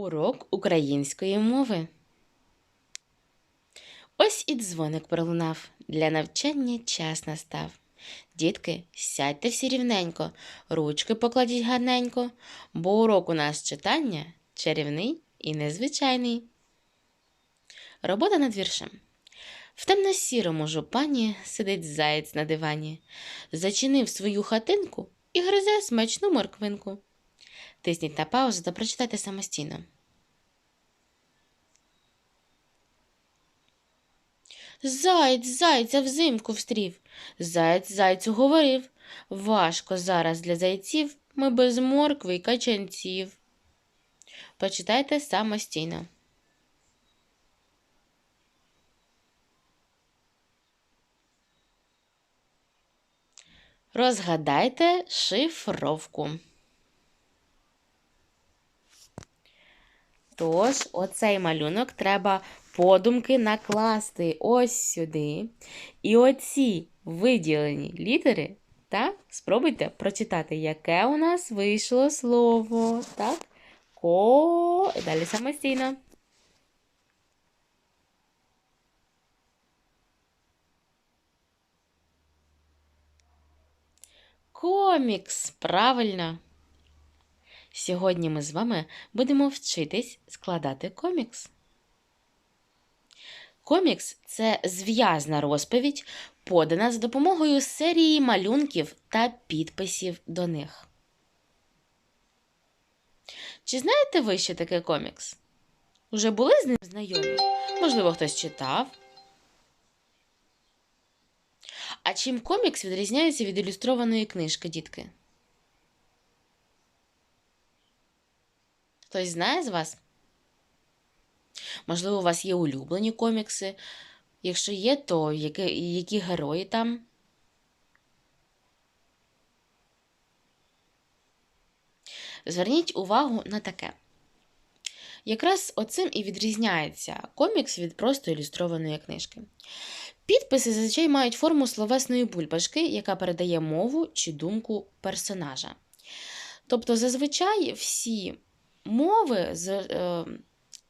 Урок української мови. Ось і дзвоник пролунав. Для навчання час настав. Дітки, сядьте всі рівненько, ручки покладіть гарненько, бо урок у нас читання чарівний і незвичайний. Робота над віршем. В темно-сірому жупані сидить заєць на дивані, зачинив свою хатинку і гризе смачну морквинку. Тисніть на паузу та прочитайте самостійно. Заєць зайця взимку встрів. Заєць зайцю говорив. Важко зараз для зайців ми без моркви й качанців. Почитайте самостійно. Розгадайте шифровку. Тож, оцей малюнок треба подумки накласти ось сюди. І оці виділені літери, так, спробуйте прочитати, яке у нас вийшло слово. Так? Ко. І далі самостійно. Комікс, правильно. Сьогодні ми з вами будемо вчитись складати комікс. Комікс це зв'язна розповідь, подана за допомогою серії малюнків та підписів до них. Чи знаєте ви, що таке комікс? Уже були з ним знайомі? Можливо, хтось читав? А чим комікс відрізняється від ілюстрованої книжки, дітки? Хтось знає з вас? Можливо, у вас є улюблені комікси. Якщо є, то які, які герої там? Зверніть увагу на таке. Якраз оцим і відрізняється комікс від просто ілюстрованої книжки. Підписи зазвичай мають форму словесної бульбашки, яка передає мову чи думку персонажа. Тобто, зазвичай всі мови, е,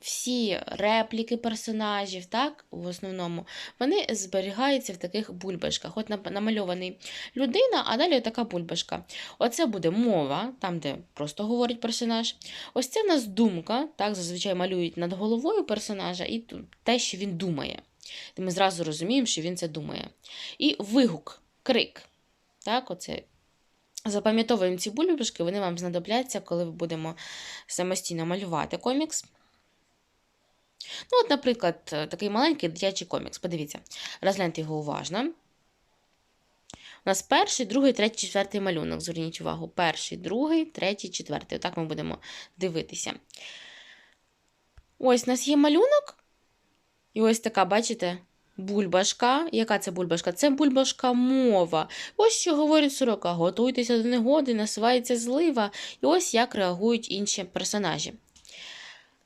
всі репліки персонажів, так, в основному, вони зберігаються в таких бульбашках. От намальований людина, а далі така бульбашка. Оце буде мова, там, де просто говорить персонаж. Ось це в нас думка, так, зазвичай малюють над головою персонажа і те, що він думає. Ми зразу розуміємо, що він це думає. І вигук, крик. Так, оце Запам'ятовуємо ці бульбашки, вони вам знадобляться, коли ми будемо самостійно малювати комікс. Ну, от, наприклад, такий маленький дитячий комікс. Подивіться, розгляньте його уважно. У нас перший, другий, третій, четвертий малюнок. Зверніть увагу. Перший, другий, третій, четвертий. Отак ми будемо дивитися. Ось у нас є малюнок. І ось така, бачите, бульбашка. Яка це бульбашка? Це бульбашка мова. Ось що говорить сорока. Готуйтеся до негоди, насувається злива. І ось як реагують інші персонажі.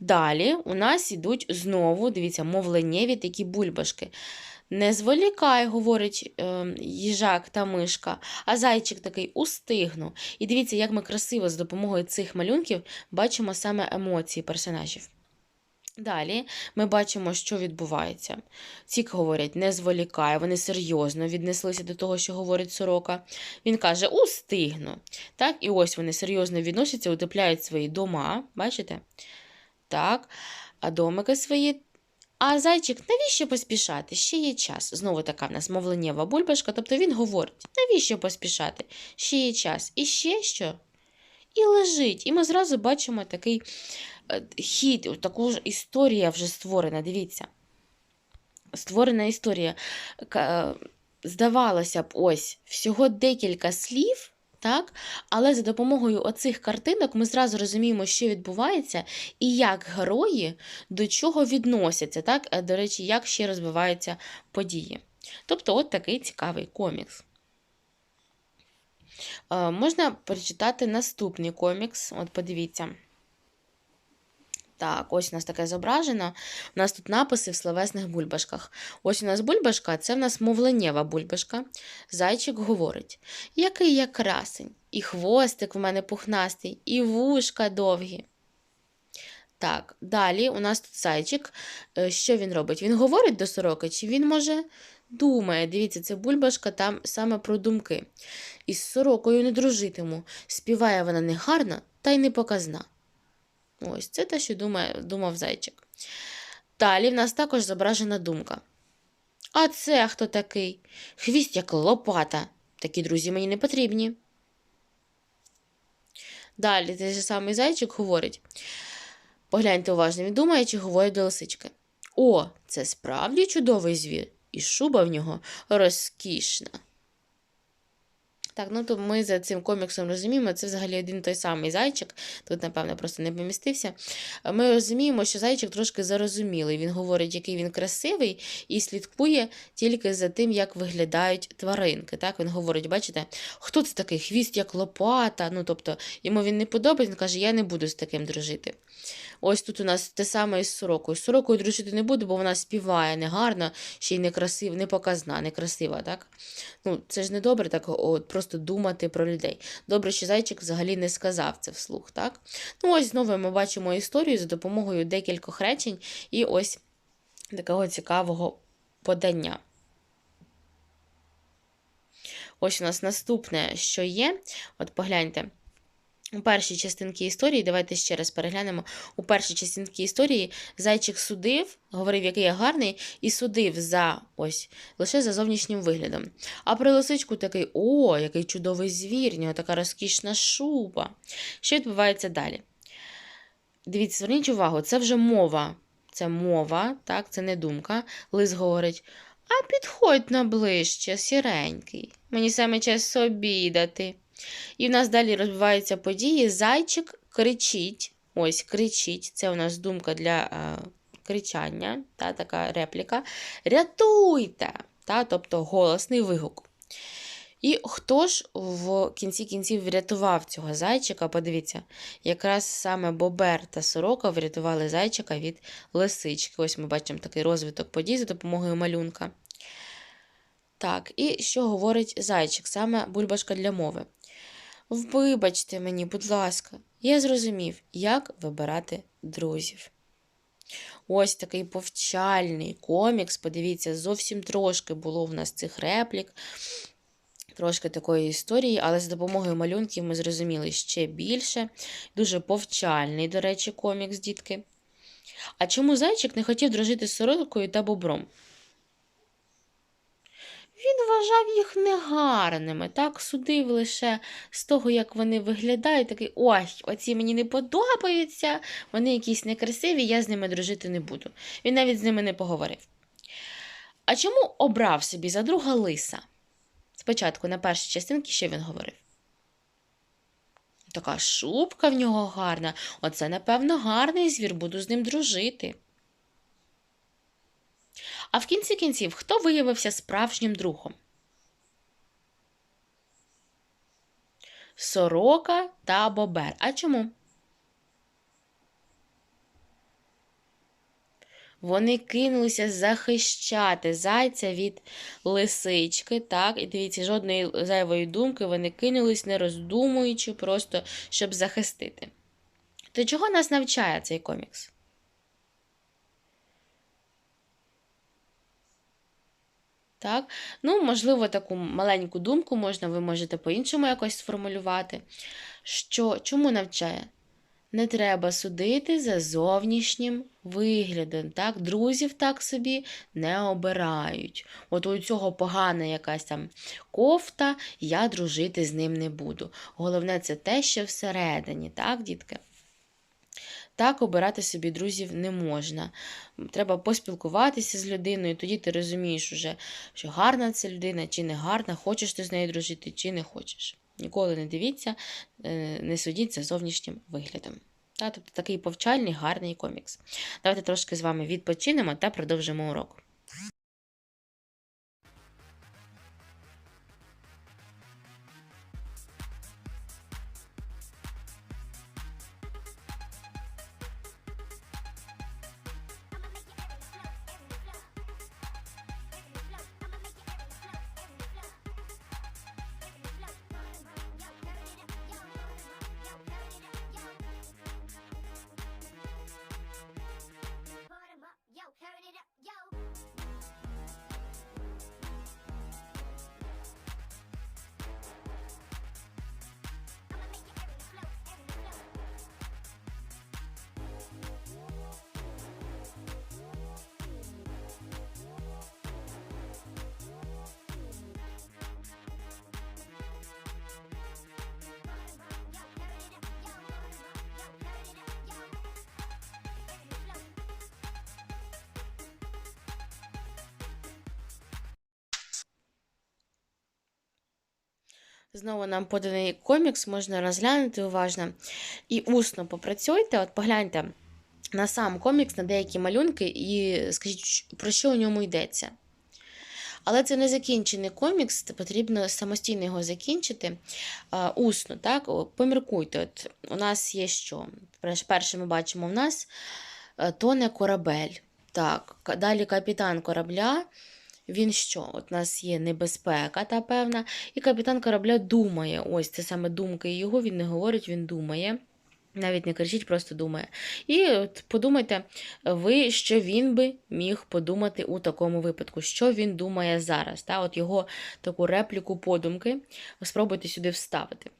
Далі у нас ідуть знову, дивіться, мовленнєві такі бульбашки. Не зволікай, говорить е, їжак та мишка, а зайчик такий устигну. І дивіться, як ми красиво з допомогою цих малюнків бачимо саме емоції персонажів. Далі ми бачимо, що відбувається. Ці говорять, не зволікай, вони серйозно віднеслися до того, що говорить сорока. Він каже, устигну. Так, і ось вони серйозно відносяться, утепляють свої дома, бачите? Так, а домики свої. А зайчик, навіщо поспішати? Ще є час. Знову така в нас мовленнєва бульбашка, тобто він говорить, навіщо поспішати? Ще є час. І ще що? І лежить. І ми зразу бачимо такий е, хід, таку ж історія вже створена. Дивіться. Створена історія. Е, Здавалося б, ось всього декілька слів, так? але за допомогою оцих картинок ми зразу розуміємо, що відбувається і як герої до чого відносяться, так? Е, До речі, як ще розвиваються події. Тобто, от такий цікавий комікс. Можна прочитати наступний комікс. От подивіться. Так, ось у нас таке зображено. У нас тут написи в словесних бульбашках. Ось у нас бульбашка, це в нас мовленнєва бульбашка. Зайчик говорить: який я красень, і хвостик в мене пухнастий, і вушка довгі. Так, далі у нас тут зайчик. Е, Що він робить? Він говорить до сороки, чи він може думає? Дивіться, це бульбашка там саме про думки. Із сорокою не дружитиму. Співає вона не гарна та й не показна. Ось це те, що думає, думав зайчик. Далі в нас також зображена думка. А це хто такий? Хвіст як лопата. Такі друзі мені не потрібні. Далі той же самий зайчик говорить. Погляньте уважно, він думає, чи говорить до лисички. О, це справді чудовий звір, і шуба в нього розкішна. Так, ну то ми за цим коміксом розуміємо, це взагалі один той самий зайчик, тут, напевно, просто не помістився. Ми розуміємо, що зайчик трошки зарозумілий. Він говорить, який він красивий, і слідкує тільки за тим, як виглядають тваринки. Так, Він говорить, бачите, хто це такий хвіст, як лопата. Ну, тобто, йому він не подобається, він каже, я не буду з таким дружити. Ось тут у нас те саме із сорокою. Сорокою дружити не буду, бо вона співає негарно, ще й не красива, не показна, не так? Ну, це ж не добре так от, просто думати про людей. Добре, що зайчик взагалі не сказав це вслух, так? Ну, ось знову ми бачимо історію за допомогою декількох речень і ось такого цікавого подання. Ось у нас наступне, що є. От погляньте. У першій частинці історії, давайте ще раз переглянемо. У першій частинці історії зайчик судив, говорив, який я гарний, і судив за ось лише за зовнішнім виглядом. А про лисичку такий: о, який чудовий звір, нього така розкішна шуба. Що відбувається далі? Дивіться, зверніть увагу, це вже мова. Це мова, так, це не думка. Лис говорить: а підходь на ближче, сіренький. Мені саме час обідати. І в нас далі розвиваються події. Зайчик кричить. Ось кричить. Це у нас думка для е, кричання, та, така репліка. Рятуйте! Та, Тобто голосний вигук. І хто ж в кінці кінців врятував цього зайчика? Подивіться, якраз саме Бобер та Сорока врятували зайчика від лисички. Ось ми бачимо такий розвиток подій за допомогою малюнка. Так, і що говорить зайчик, саме бульбашка для мови. Вибачте мені, будь ласка, я зрозумів, як вибирати друзів. Ось такий повчальний комікс. Подивіться, зовсім трошки було в нас цих реплік, трошки такої історії, але з допомогою малюнків ми зрозуміли ще більше. Дуже повчальний, до речі, комікс, дітки. А чому зайчик не хотів дружити з сорокою та бобром? Він вважав їх негарними, так, судив лише з того, як вони виглядають, такий ось, оці мені не подобаються, вони якісь некрасиві, я з ними дружити не буду. Він навіть з ними не поговорив. А чому обрав собі за друга лиса? Спочатку на першій частинці що він говорив? Така шубка в нього гарна. Оце, напевно, гарний звір, буду з ним дружити. А в кінці кінців, хто виявився справжнім другом? Сорока та бобер. А чому? Вони кинулися захищати зайця від лисички, так, і дивіться, жодної зайвої думки вони кинулись, не роздумуючи, просто щоб захистити. То чого нас навчає цей комікс? Так? Ну, можливо, таку маленьку думку можна, ви можете по-іншому якось сформулювати. Що, Чому навчає? Не треба судити за зовнішнім виглядом. Так? Друзів так собі не обирають. От у цього погана якась там кофта, я дружити з ним не буду. Головне, це те, що всередині, так, дітки? Так обирати собі друзів не можна. Треба поспілкуватися з людиною, тоді ти розумієш, уже, що гарна ця людина чи не гарна, хочеш ти з нею дружити, чи не хочеш. Ніколи не дивіться, е, не судіть за зовнішнім виглядом. Тобто такий повчальний, гарний комікс. Давайте трошки з вами відпочинемо та продовжимо урок. Знову нам поданий комікс, можна розглянути уважно. І усно попрацюйте, от погляньте на сам комікс, на деякі малюнки, і скажіть, про що у ньому йдеться. Але це не закінчений комікс, потрібно самостійно його закінчити а, усно. так? Поміркуйте, от у нас є що? Перше ми бачимо, у нас е, тоне корабель. Так, далі капітан корабля. Він що? От нас є небезпека, та певна, і капітан корабля думає. Ось це саме думки його, він не говорить, він думає. Навіть не кричить, просто думає. І от подумайте, ви, що він би міг подумати у такому випадку, що він думає зараз. Та? От його таку репліку подумки спробуйте сюди вставити.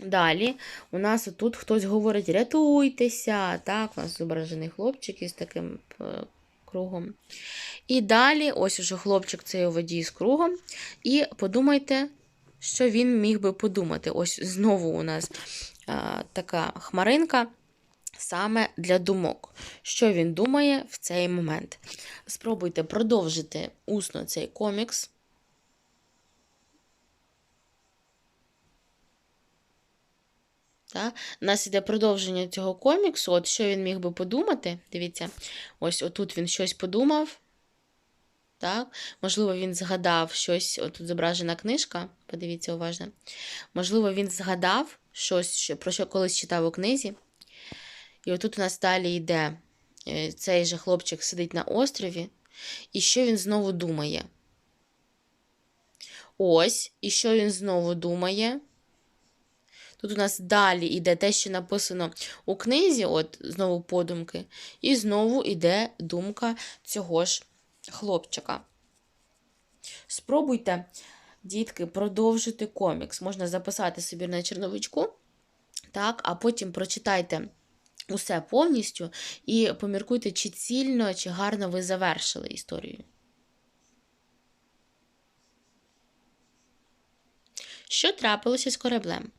Далі у нас тут хтось говорить рятуйтеся. Так, у нас зображений хлопчик із таким е, кругом. І далі, ось уже хлопчик цей у воді з кругом. І подумайте, що він міг би подумати. Ось знову у нас а, така хмаринка. Саме для думок, що він думає в цей момент. Спробуйте продовжити усно цей комікс. Та? У нас іде продовження цього коміксу. От що він міг би подумати. Дивіться, ось отут він щось подумав. Так? Можливо, він згадав щось. Отут зображена книжка. Подивіться уважно. Можливо, він згадав щось, що- про що колись читав у книзі. І отут у нас далі йде е, цей же хлопчик сидить на острові, і що він знову думає? Ось, і що він знову думає? Тут у нас далі йде те, що написано у книзі, от знову подумки, і знову йде думка цього ж хлопчика. Спробуйте, дітки, продовжити комікс. Можна записати собі на черновичку, так, а потім прочитайте усе повністю і поміркуйте, чи цільно, чи гарно ви завершили історію. Що трапилося з кораблем?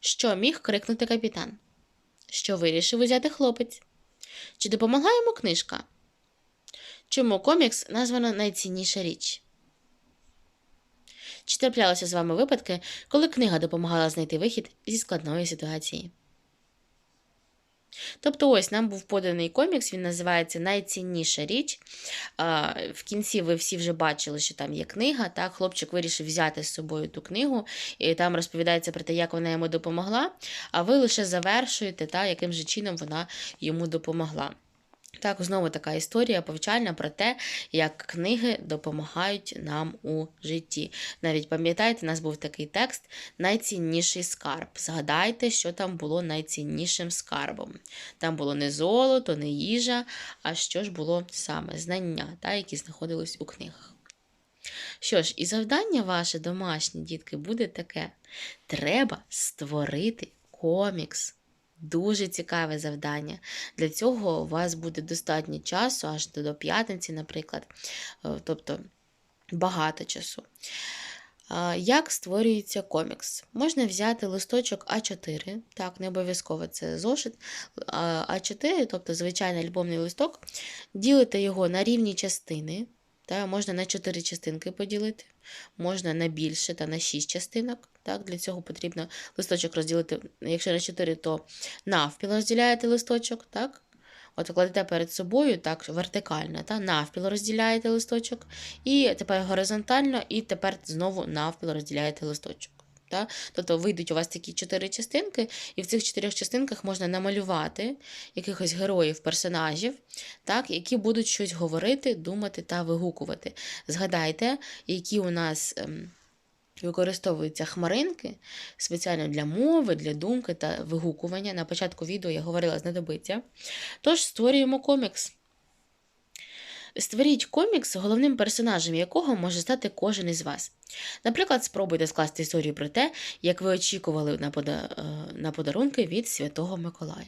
Що міг крикнути капітан? Що вирішив узяти хлопець? Чи допомогла йому книжка? Чому комікс названо найцінніша річ? Чи траплялися з вами випадки, коли книга допомагала знайти вихід зі складної ситуації? Тобто, ось нам був поданий комікс, він називається Найцінніша річ. В кінці ви всі вже бачили, що там є книга. Так, хлопчик вирішив взяти з собою ту книгу, і там розповідається про те, як вона йому допомогла. А ви лише завершуєте, та, яким же чином вона йому допомогла. Так, знову така історія повчальна про те, як книги допомагають нам у житті. Навіть пам'ятаєте, у нас був такий текст Найцінніший скарб. Згадайте, що там було найціннішим скарбом. Там було не золото, не їжа, а що ж було саме знання, та, які знаходились у книгах. Що ж, і завдання ваше домашнє, дітки, буде таке: треба створити комікс. Дуже цікаве завдання. Для цього у вас буде достатньо часу, аж до п'ятниці, наприклад, Е, тобто багато часу. Як створюється комікс? Можна взяти листочок А4, так, не обов'язково це зошит. А- А4, тобто звичайний альбомний листок, ділите його на рівні частини. Та, можна на 4 частинки поділити, можна на більше та на 6 частинок. Так, для цього потрібно листочок розділити, якщо на 4, то навпіл розділяєте листочок, так? От кладете перед собою так вертикально, та, навпіл розділяєте листочок, і тепер горизонтально, і тепер знову навпіл розділяєте листочок. Та? Тобто вийдуть у вас такі чотири частинки, і в цих чотирьох частинках можна намалювати якихось героїв, персонажів, так, які будуть щось говорити, думати та вигукувати. Згадайте, які у нас. Ем, Використовуються хмаринки спеціально для мови, для думки та вигукування. На початку відео я говорила знадобиться. Тож створюємо комікс. Створіть комікс, головним персонажем якого може стати кожен із вас. Наприклад, спробуйте скласти історію про те, як ви очікували на, пода... е, на подарунки від Святого Миколая.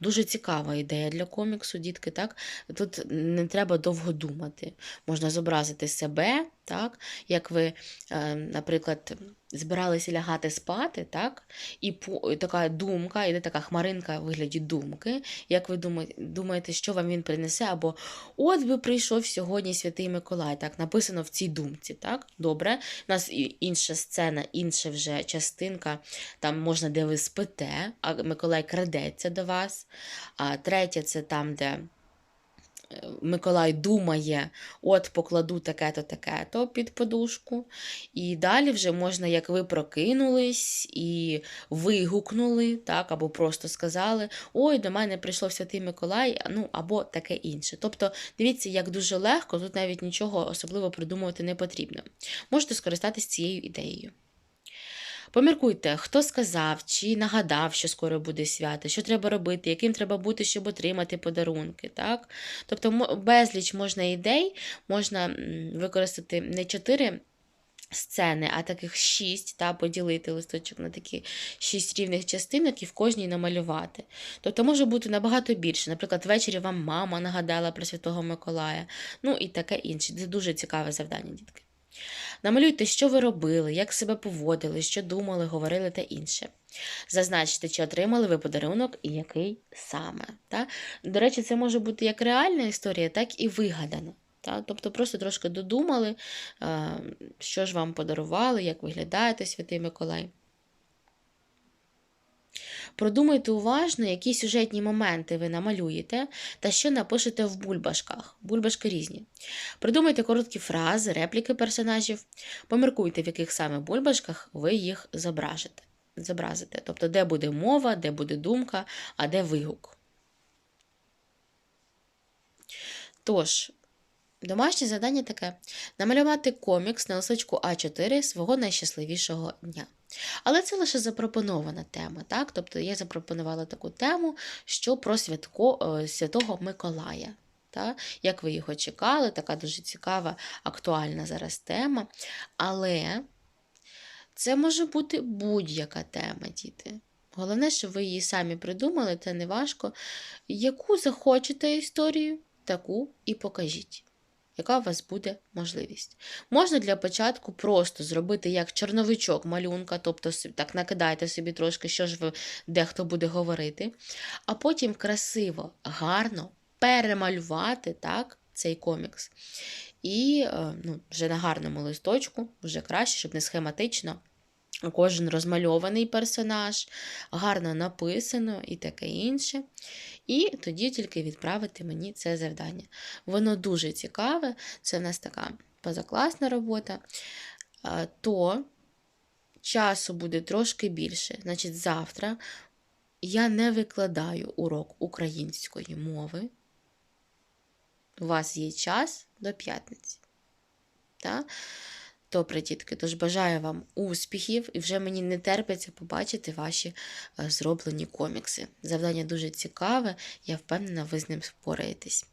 Дуже цікава ідея для коміксу, дітки. так? Тут не треба довго думати. Можна зобразити себе Так? Як ви, е, наприклад, збиралися лягати спати, так? і така думка, іде така хмаринка в вигляді думки, як ви думаєте, що вам він принесе, або от би прийшов сьогодні Святий Миколай, так, написано в цій думці. так? Добре. У нас інша сцена, інша вже частинка, там можна, де ви спите, а Миколай крадеться до вас. А третя це там, де. Миколай думає, от покладу таке-то, таке-то під подушку. І далі вже можна, як ви прокинулись і вигукнули, так, або просто сказали: Ой, до мене прийшов Святий Миколай, ну або таке інше. Тобто, дивіться, як дуже легко, тут навіть нічого особливо придумувати не потрібно. Можете скористатись цією ідеєю. Поміркуйте, хто сказав чи нагадав, що скоро буде свято, що треба робити, яким треба бути, щоб отримати подарунки. Так? Тобто безліч можна ідей, можна використати не чотири сцени, а таких шість, та, поділити листочок на такі шість рівних частинок і в кожній намалювати. Тобто може бути набагато більше. Наприклад, ввечері вам мама нагадала про Святого Миколая, ну і таке інше. Це дуже цікаве завдання, дітки. Намалюйте, що ви робили, як себе поводили, що думали, говорили та інше. Зазначте, чи отримали ви подарунок і який саме. Та? До речі, це може бути як реальна історія, так і вигадана. Та? Тобто просто трошки додумали, е, що ж вам подарували, як виглядаєте, Святий Миколай. Продумайте уважно, які сюжетні моменти ви намалюєте та що напишете в бульбашках. Бульбашки різні. Придумайте короткі фрази, репліки персонажів. Поміркуйте, в яких саме бульбашках ви їх зображите. зобразите. Тобто, де буде мова, де буде думка, а де вигук. Тож, домашнє завдання таке: намалювати комікс на листочку А4 свого найщасливішого дня. Але це лише запропонована тема, так? Тобто я запропонувала таку тему, що про святко, е, Святого Миколая. Та? Як ви його чекали, така дуже цікава, актуальна зараз тема. Але це може бути будь-яка тема, діти. Головне, щоб ви її самі придумали, це не важко. Яку захочете історію, таку і покажіть. Яка у вас буде можливість? Можна для початку просто зробити як чорновичок малюнка, тобто так накидайте собі трошки, що ж ви дехто буде говорити, а потім красиво, гарно перемалювати так, цей комікс. І е, ну, вже на гарному листочку, вже краще, щоб не схематично. Кожен розмальований персонаж, гарно написано і таке інше. І тоді тільки відправити мені це завдання. Воно дуже цікаве, це в нас така позакласна робота, то часу буде трошки більше. Значить, завтра я не викладаю урок української мови. У вас є час до п'ятниці. Та? Добре, дітки, тож бажаю вам успіхів і вже мені не терпиться побачити ваші е, зроблені комікси. Завдання дуже цікаве, я впевнена, ви з ним впораєтесь.